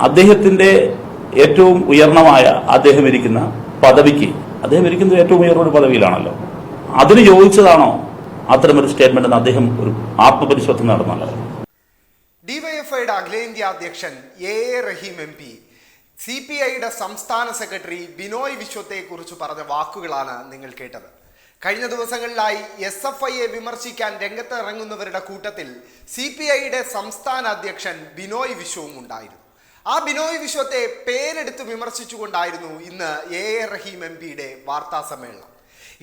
അദ്ദേഹത്തിന്റെ ഏറ്റവും ഉയർന്നമായ അദ്ദേഹം ഇരിക്കുന്ന പദവിക്ക് അദ്ദേഹം ഇരിക്കുന്നത് ഏറ്റവും ഉയർന്ന ഒരു പദവിയിലാണല്ലോ. അതിന് യോജിച്ചതാണോ അത്തരമൊരു സ്റ്റേറ്റ്മെന്റ് എന്ന് അദ്ദേഹം ഒരു ആത്മപരിശോധന നടന്നല്ലോ. ഡിവൈഎഫ്ഐയുടെ അഖിലേന്ത്യാ അധ്യക്ഷൻ A A Rahim M P C P ഐയുടെ സംസ്ഥാന സെക്രട്ടറി ബിനോയ് വിശ്വത്തെ കുറിച്ച് പറഞ്ഞ വാക്കുകളാണ് നിങ്ങൾ കേട്ടത്. കഴിഞ്ഞ ദിവസങ്ങളിലായി എസ് എഫ് ഐയെ വിമർശിക്കാൻ രംഗത്ത് ഇറങ്ങുന്നവരുടെ കൂട്ടത്തിൽ സി പി ഐയുടെ സംസ്ഥാന അധ്യക്ഷൻ ബിനോയ് വിശ്വവും ഉണ്ടായിരുന്നു. ആ ബിനോയ് വിശ്വത്തെ പേരെടുത്ത് വിമർശിച്ചുകൊണ്ടായിരുന്നു ഇന്ന് എ എ റഹീം എം പിയുടെ വാർത്താ സമ്മേളനം.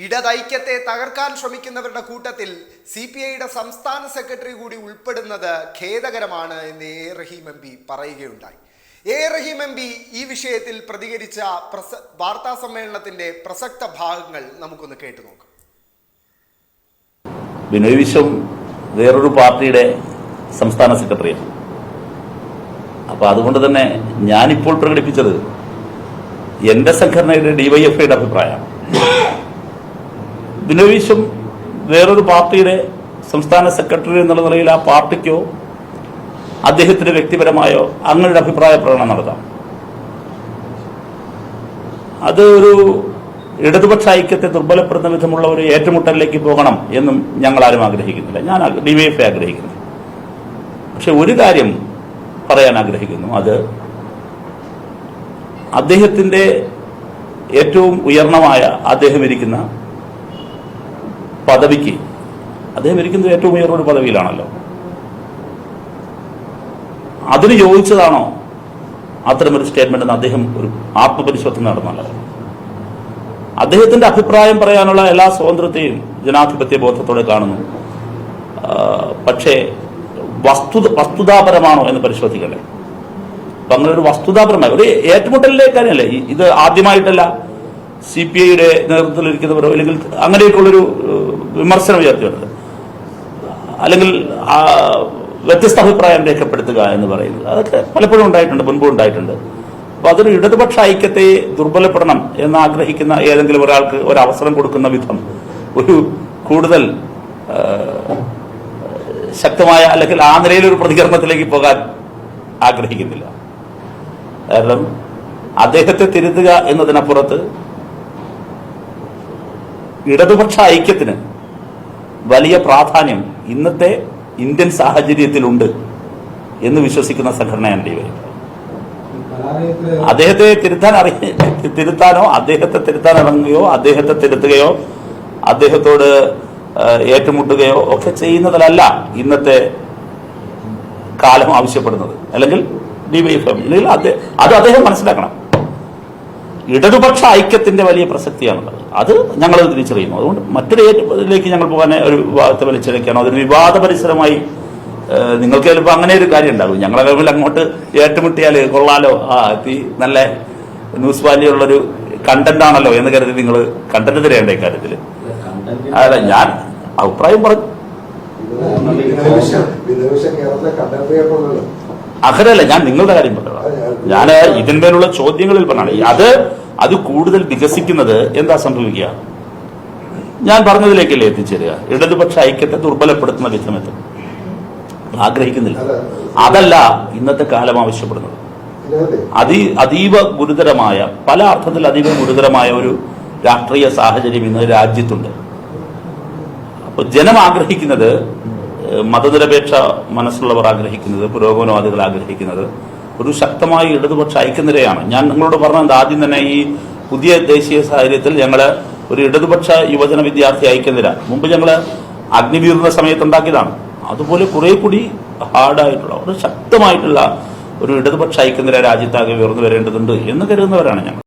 ഇടതൈക്യത്തെ തകർക്കാൻ ശ്രമിക്കുന്നവരുടെ കൂട്ടത്തിൽ സി പി ഐയുടെ സംസ്ഥാന സെക്രട്ടറി കൂടി ഉൾപ്പെടുന്നത് ഖേദകരമാണ് എന്ന് എ റഹീം എം പി പറയുകയുണ്ടായി. എ റഹീം എം പി ഈ വിഷയത്തിൽ പ്രതികരിച്ച പ്രസ വാർത്താ സമ്മേളനത്തിന്റെ പ്രസക്ത ഭാഗങ്ങൾ നമുക്കൊന്ന് കേട്ടു നോക്കാം. ബിനോയ് വിശ്വം വേറൊരു പാർട്ടിയുടെ സംസ്ഥാന സെക്രട്ടറിയാണ്. അപ്പൊ അതുകൊണ്ട് തന്നെ ഞാനിപ്പോൾ പ്രകടിപ്പിച്ചത് എന്റെ സംഘടനയുടെ ഡിവൈഎഫ്ഐയുടെ അഭിപ്രായമാണ്. ദിനവീശം വേറൊരു പാർട്ടിയുടെ സംസ്ഥാന സെക്രട്ടറി എന്നുള്ള നിലയിൽ ആ പാർട്ടിക്കോ അദ്ദേഹത്തിന്റെ വ്യക്തിപരമായോ അങ്ങനെ അഭിപ്രായ പ്രകടനം നടത്താം. അത് ഒരു ഇടതുപക്ഷ ഐക്യത്തെ ദുർബലപ്പെടുത്തുന്ന വിധമുള്ള ഒരു ഏറ്റുമുട്ടലിലേക്ക് പോകണം എന്നും ഞങ്ങൾ ആരും ആഗ്രഹിക്കുന്നില്ല. ഞാൻ ഡിവൈഎഫ്ഐ ആഗ്രഹിക്കുന്നു. പക്ഷെ ഒരു കാര്യം പറയാൻ ആഗ്രഹിക്കുന്നു. അത് അദ്ദേഹത്തിന്റെ ഏറ്റവും ഉയർന്നമായ അദ്ദേഹം ഇരിക്കുന്ന പദവിക്ക് അദ്ദേഹം ഇരിക്കുന്നത് ഏറ്റവും ഉയർന്ന ഒരു പദവിയിലാണല്ലോ. അതിന് യോജിച്ചതാണോ അത്തരമൊരു സ്റ്റേറ്റ്മെന്റ് എന്ന് അദ്ദേഹം ഒരു ആത്മപരിശോധന നടന്നല്ലോ. അദ്ദേഹത്തിന്റെ അഭിപ്രായം പറയാനുള്ള എല്ലാ സ്വാതന്ത്ര്യത്തെയും ജനാധിപത്യ ബോധത്തോടെ കാണുന്നു. പക്ഷേ വസ്തുത വസ്തുതാപരമാണോ എന്ന് പരിശോധിക്കണ്ടേ? അപ്പൊ അങ്ങനെ ഒരു വസ്തുതാപരമായ ഒരു ഏറ്റുമുട്ടലിലെ കാര്യമല്ലേ? ഇത് ആദ്യമായിട്ടല്ല സി പി ഐയുടെ നേതൃത്വത്തിലിരിക്കുന്നവരോ അല്ലെങ്കിൽ അങ്ങനെയൊക്കെയുള്ളൊരു വിമർശനം ഉയർത്തി വരുന്നത്. അല്ലെങ്കിൽ വ്യത്യസ്ത അഭിപ്രായം രേഖപ്പെടുത്തുക എന്ന് പറയുന്നത്. അതൊക്കെ പലപ്പോഴും ഉണ്ടായിട്ടുണ്ട് മുൻപ് ഉണ്ടായിട്ടുണ്ട്. അപ്പൊ അതൊരു ഇടതുപക്ഷ ഐക്യത്തെ ദുർബലപ്പെടണം എന്ന് ആഗ്രഹിക്കുന്ന ഏതെങ്കിലും ഒരാൾക്ക് ഒരു അവസരം കൊടുക്കുന്ന വിധം ഒരു കൂടുതൽ ശക്തമായ അല്ലെങ്കിൽ ആ നിലയിൽ ഒരു പ്രതികരണത്തിലേക്ക് പോകാൻ ആഗ്രഹിക്കുന്നില്ല. കാരണം അദ്ദേഹത്തെ തിരുത്തുക എന്നതിനപ്പുറത്ത് ഇടതുപക്ഷ ഐക്യത്തിന് വലിയ പ്രാധാന്യം ഇന്നത്തെ ഇന്ത്യൻ സാഹചര്യത്തിലുണ്ട് എന്ന് വിശ്വസിക്കുന്ന സംഘടനയാണ് ഡിവൈഎഫ്ഐ അദ്ദേഹത്തെ തിരുത്താൻ അറിയ തിരുത്താനോ അദ്ദേഹത്തെ തിരുത്താൻ ഇറങ്ങുകയോ അദ്ദേഹത്തെ തിരുത്തുകയോ അദ്ദേഹത്തോട് ഏറ്റുമുട്ടുകയോ ഒക്കെ ചെയ്യുന്നതിലല്ല ഇന്നത്തെ കാലം ആവശ്യപ്പെടുന്നത്. അല്ലെങ്കിൽ ഡിവൈഎഫ്ഐ അത് അദ്ദേഹം മനസ്സിലാക്കണം. ഇടതുപക്ഷ ഐക്യത്തിന്റെ വലിയ പ്രസക്തിയാണുള്ളത്. അത് ഞങ്ങൾ തിരിച്ചറിയുന്നു. അതുകൊണ്ട് മറ്റൊരു ഇതിലേക്ക് ഞങ്ങൾ പോകാൻ ഒരു വിവാദത്തെ വലിച്ചെടുക്കുകയാണ്. അതൊരു വിവാദ പരിസരമായി നിങ്ങൾക്ക് ചിലപ്പോൾ അങ്ങനെ ഒരു കാര്യം ഉണ്ടാകും. ഞങ്ങളെ തമ്മിൽ അങ്ങോട്ട് ഏറ്റുമുട്ടിയാൽ കൊള്ളാലോ? ആ എത്തി നല്ല ന്യൂസ് വാല്യൂ ഉള്ളൊരു കണ്ടന്റ് ആണല്ലോ എന്ന് കരുതി നിങ്ങൾ കണ്ടന്റ് തിരയേണ്ട ഇക്കാര്യത്തിൽ അല്ല ഞാൻ അഭിപ്രായം പറഞ്ഞു. അഹരല്ല ഞാൻ നിങ്ങളുടെ കാര്യം പറഞ്ഞതാണ് ഞാൻ ഇതിന്മേലുള്ള ചോദ്യങ്ങളിൽ പറഞ്ഞാണ് അത് അത് കൂടുതൽ വികസിക്കുന്നത് എന്താ സംഭവിക്കുക? ഞാൻ പറഞ്ഞതിലേക്കല്ലേ എത്തിച്ചേരുക. ഇടതുപക്ഷ ഐക്യത്തെ ദുർബലപ്പെടുത്തുന്ന വിധമെത്തും ആഗ്രഹിക്കുന്നില്ല. അതല്ല ഇന്നത്തെ കാലം ആവശ്യപ്പെടുന്നത്. അതി അതീവ ഗുരുതരമായ പല അർത്ഥത്തിൽ അതീവ ഗുരുതരമായ ഒരു രാഷ്ട്രീയ സാഹചര്യം ഇന്ന് രാജ്യത്തുണ്ട്. അപ്പോൾ ജനം ആഗ്രഹിക്കുന്നത് മതനിരപേക്ഷ മനസ്സുള്ളവർ ആഗ്രഹിക്കുന്നത് പുരോഗമനവാദികൾ ആഗ്രഹിക്കുന്നത് ഒരു ശക്തമായ ഇടതുപക്ഷ ഐക്യനിരയാണ്. ഞാൻ നിങ്ങളോട് പറഞ്ഞത് ആദ്യം തന്നെ ഈ പുതിയ ദേശീയ സാഹചര്യത്തിൽ ഞങ്ങൾ ഒരു ഇടതുപക്ഷ യുവജന വിദ്യാർത്ഥി ഐക്യനിര. മുമ്പ് ഞങ്ങൾ അഗ്നിവീറുന്ന സമയത്ത് ഉണ്ടാക്കിയതാണ്. അതുപോലെ കുറെ കൂടി ഹാർഡായിട്ടുള്ള ഒരു ശക്തമായിട്ടുള്ള ഒരു ഇടതുപക്ഷ ഐക്യനിര രാജ്യത്താകെ ഉയർന്നു വരേണ്ടതുണ്ട് എന്ന് കരുതുന്നവരാണ് ഞങ്ങൾ.